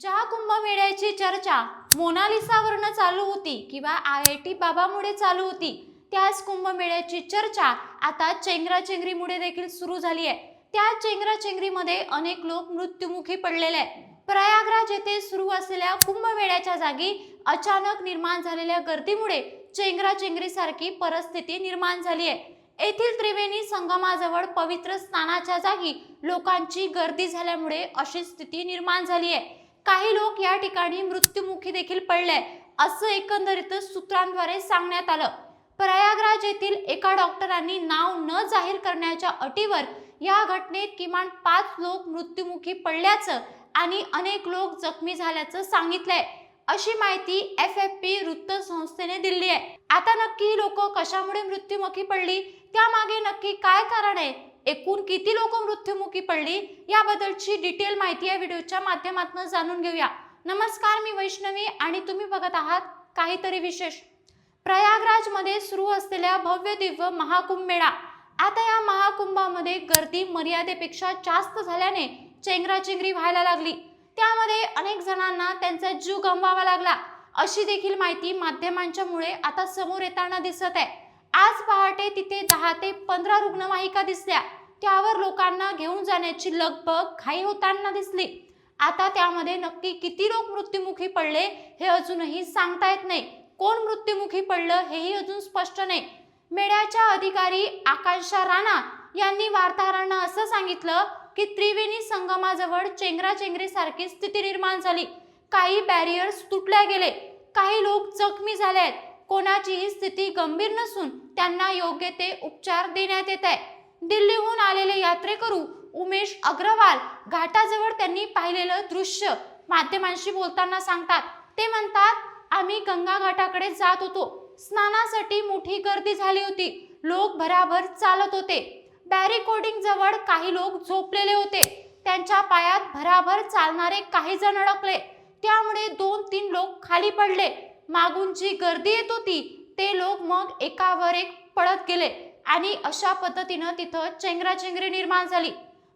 ज्या कुंभमेळ्याची चर्चा मोनालिसावरनं चालू होती किंवा आय आय टी बाबामुळे चालू होती त्याच कुंभमेळ्याची चर्चा आता चेंगराचेंगरीमुळे देखील सुरू झाली आहे. त्या चेंगराचेंगरीमध्ये अनेक लोक मृत्युमुखी पडलेले आहेत. प्रयागराज येथे सुरू असलेल्या कुंभमेळ्याच्या जागी अचानक निर्माण झालेल्या गर्दीमुळे चेंगराचेंगरीसारखी परिस्थिती निर्माण झाली आहे. येथील त्रिवेणी संगमाजवळ पवित्र स्नानाच्या जागी लोकांची गर्दी झाल्यामुळे अशी स्थिती निर्माण झाली आहे. काही लोक या ठिकाणी मृत्युमुखी देखील पडले असं एकंदरीत सूत्रांद्वारे सांगण्यात आलं. प्रयागराज येथील एका डॉक्टरांनी नाव न जाहीर करण्याच्या अटीवर या घटनेत किमान पाच लोक मृत्युमुखी पडल्याचं आणि अनेक लोक जखमी झाल्याचं सांगितलंय. अशी माहिती एफ एफ पी वृत्तसंस्थेने दिली आहे आता नक्की लोक कशामुळे मृत्युमुखी पडली? त्यामागे नक्की काय कारण आहे? एकूण किती लोक मृत्युमुखी पडली याबद्दलची डिटेल माहिती या व्हिडिओच्या माध्यमातून जाणून घेऊया. नमस्कार मी वैष्णवी आणि तुम्ही बघत आहात काहीतरी विशेष. प्रयागराजमध्ये सुरू असलेल्या भव्य दिव्य महाकुंभ मेळा. आता या महाकुंभामध्ये गर्दी मर्यादेपेक्षा जास्त झाल्याने चेंगराचेंगरी व्हायला लागली. त्यामध्ये अनेक जणांना त्यांचा जीव गमवावा लागला. अशी देखील माहिती माध्यमांच्या मुळे आता समोर येताना दिसत आहे. आज पहाटे तिथे दहा ते पंधरा रुग्णवाहिका दिसल्या. त्यावर लोकांना घेऊन जाण्याची लगबग घाई होताना दिसली. आता त्यामध्ये नक्की किती लोक मृत्युमुखी पडले हे अजूनही सांगता येत नाही. कोण मृत्युमुखी पडलं हेही अजून स्पष्ट नाही. मेळ्याच्या अधिकारी आकांक्षा राणा यांनी वार्ताहरांना असं सांगितलं की त्रिवेणी संगमाजवळ चेंगराचेंगरीसारखी स्थिती निर्माण झाली. काही बॅरियर्स तुटल्या गेले. काही लोक जखमी झाले आहेत. कोणाचीही स्थिती गंभीर नसून त्यांना योग्य ते उपचार देण्यात येत आहे. दिल्लीहून आलेले यात्रेकरू उमेश अग्रवाल घाटाजवळ त्यांनी पाहिलेलं दृश्य माध्यमांशी बोलताना सांगतात. ते म्हणतात आम्ही गंगा घाटाकडे जात होतो. स्नानासाठी मोठी गर्दी झाली होती. लोक भराभर चालत होते. बॅरिकोडिंग जवळ काही लोक झोपलेले होते. त्यांच्या पायात भराभर चालणारे काही जण अडकले. त्यामुळे दोन तीन लोक खाली पडले. मागून जी गर्दी येत होती ते लोक मग एकावर एक पडत गेले. आणि अशा पद्धतीनं तिथं चेंगराचेंगरी निर्माण झाली.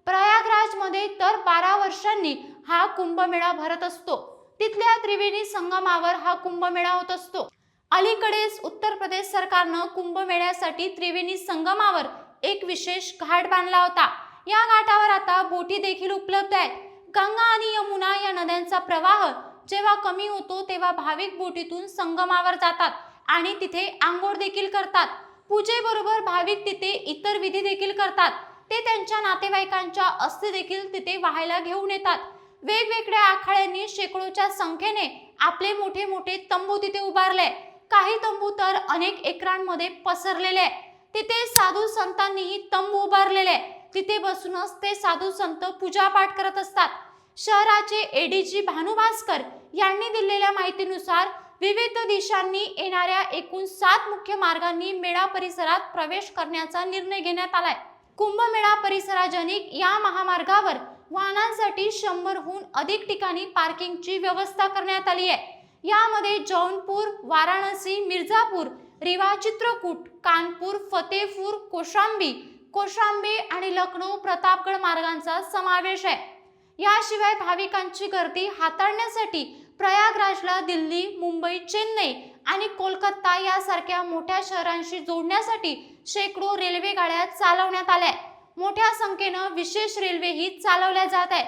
प्रयागराजमध्ये तर बारा वर्षांनी हा कुंभमेळा भरत असतो. तिथल्या त्रिवेणी संगमावर हा कुंभमेळा होत असतो. अलीकडेच उत्तर प्रदेश सरकारनं कुंभमेळ्यासाठी त्रिवेणी संगमावर एक विशेष घाट बांधला होता. या घाटावर आता बोटी देखील उपलब्ध आहेत. गंगा आणि यमुना या नद्यांचा प्रवाह जेव्हा कमी होतो तेव्हा भाविक बोटीतून संगमावर जातात आणि तिथे आंघोळ देखील करतात. पूजेबरोबर भाविक तिथे इतर विधी देखील करतात ते त्यांच्या नातेवाईकांच्या अस्थि देखील तिथे वाहायला घेऊन येतात वेगवेगळ्या आखाड्यांनी शेकडोच्या संख्येने आपले मोठे मोठे तंबू तिथे उभारले काही तंबू तर अनेक एकरांमध्ये पसरलेले आहे. तिथे साधू संतांनीही तंबू उभारलेले आहे. तिथे बसूनच ते साधू संत पूजापाठ करत असतात शहराचे एडीजी भानू भास्कर यांनी दिलेल्या माहितीनुसार विविध दिशांनी येणाऱ्या एकूण सात मुख्य मार्गांनी मेळा परिसरात प्रवेश करण्याचा निर्णय घेण्यात आलाय. कुंभमेळा परिसराजनिक या महामार्गावर वाहनांसाठी शंभरहून अधिक ठिकाणी पार्किंगची व्यवस्था करण्यात आली आहे. यामध्ये जौनपूर वाराणसी मिर्झापूर रिवा चित्रकूट कानपूर फतेहपूर कोशांबी कोशांबी आणि लखनौ प्रतापगड मार्गांचा समावेश आहे. याशिवाय भाविकांची गर्दी हाताळण्यासाठी प्रयागराजला दिल्ली मुंबई चेन्नई आणि कोलकाता यासारख्या मोठ्या शहरांशी जोडण्यासाठी शेकडो रेल्वे गाड्या चालवण्यात आल्या मोठ्या संख्येनं विशेष रेल्वेही चालवल्या जात आहे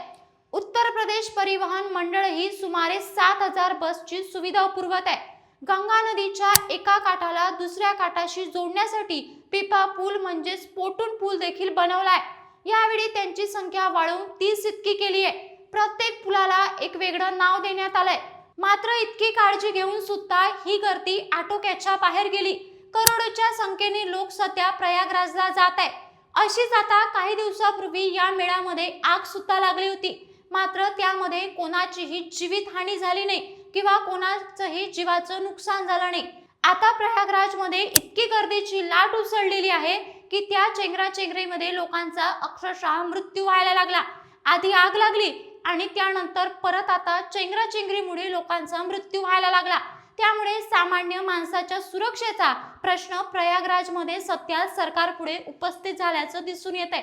उत्तर प्रदेश परिवहन मंडळही सुमारे सात हजार बसची सुविधा पुरवत आहे. गंगा नदीच्या एका काठाला दुसऱ्या काठाशी जोडण्यासाठी पिपा पूल म्हणजेच पोटून पूल देखील बनवलाय यावेळी त्यांची संख्या वाढवून तीस इतकी केली आहे. प्रत्येक पुलाला एक वेगळं नाव देण्यात आलंय. मात्र इतकी काळजी घेऊन सुद्धा ही गर्दी आटोक्याच्या बाहेर गेली. करोडोच्या संख्येने लोक सध्या प्रयागराजला जात आहे अशीच आता काही दिवसापूर्वी या मेळ्यामध्ये आग सुद्धा लागली होती. मात्र त्यामध्ये कोणाचीही जीवितहानी झाली नाही किंवा कोणाचंही जीवाचं नुकसान झालं नाही. आता प्रयागराजमध्ये इतकी गर्दीची लाट उसळलेली आहे की त्या चेंगराचेंगरीमध्ये लोकांचा अक्षरशः मृत्यू व्हायला लागला. आधी आग लागली आणि त्यानंतर परत आता चेंगराचेंगरीमुळे लोकांचा मृत्यू व्हायला लागला. त्यामुळे सामान्य माणसाच्या सुरक्षेचा प्रश्न प्रयागराजमध्ये सध्या सरकारपुढे उपस्थित झाल्याचं दिसून येत आहे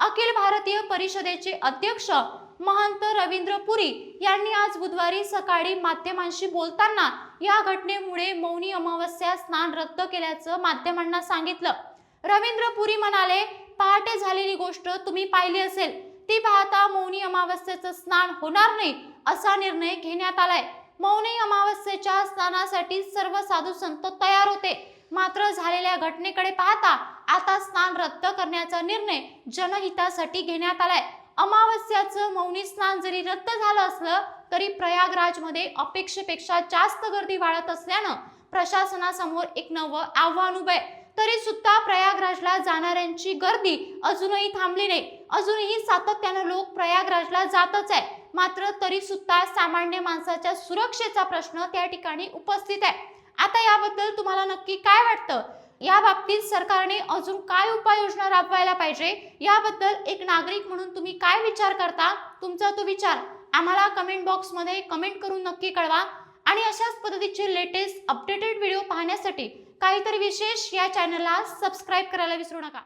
अखिल भारतीय परिषदेचे अध्यक्ष महंत रवींद्र पुरी यांनी आज बुधवारी सकाळी माध्यमांशी बोलताना या घटनेमुळे मौनी अमावस्या स्नान रद्द केल्याचं माध्यमांना सांगितलं. रवींद्र पुरी म्हणाले पहाटे झालेली गोष्ट तुम्ही पाहिली असेल. ती पाहता मौनी अमावस्येचं स्नान होणार नाही असा निर्णय घेण्यात आलाय. मौनी अमावस्येच्या स्नानासाठी सर्व साधू संत तयार होते. मात्र झालेल्या घटनेकडे पाहता आता स्नान रद्द करण्याचा निर्णय जनहितासाठी घेण्यात आलाय. अमावस्याचं मौनी स्नान जरी रद्द झालं असलं तरी प्रयागराजमध्ये अपेक्षेपेक्षा जास्त गर्दी वाढत असल्यानं प्रशासनासमोर एक नवं आव्हान उभं आहे. तरी सुद्धा प्रयागराजला जाणाऱ्यांची गर्दी अजूनही थांबली नाही. अजूनही सातत्यानं लोक प्रयागराजला जातच आहे मात्र तरी सुद्धा सामान्य माणसाच्या सुरक्षेचा प्रश्न त्या ठिकाणी उपस्थित आहे. आता याबद्दल तुम्हाला नक्की काय वाटतं? या बाबतीत सरकारने अजून काय उपाययोजना राबवायला पाहिजे? याबद्दल एक नागरिक म्हणून तुम्ही काय विचार करता? तुमचा तो विचार आम्हाला कमेंट बॉक्समध्ये कमेंट करून नक्की कळवा. आणि अशाच पद्धतीचे लेटेस्ट अपडेटेड व्हिडिओ पाहण्यासाठी काहीतरी विशेष या चॅनलला सबस्क्राईब करायला विसरू नका.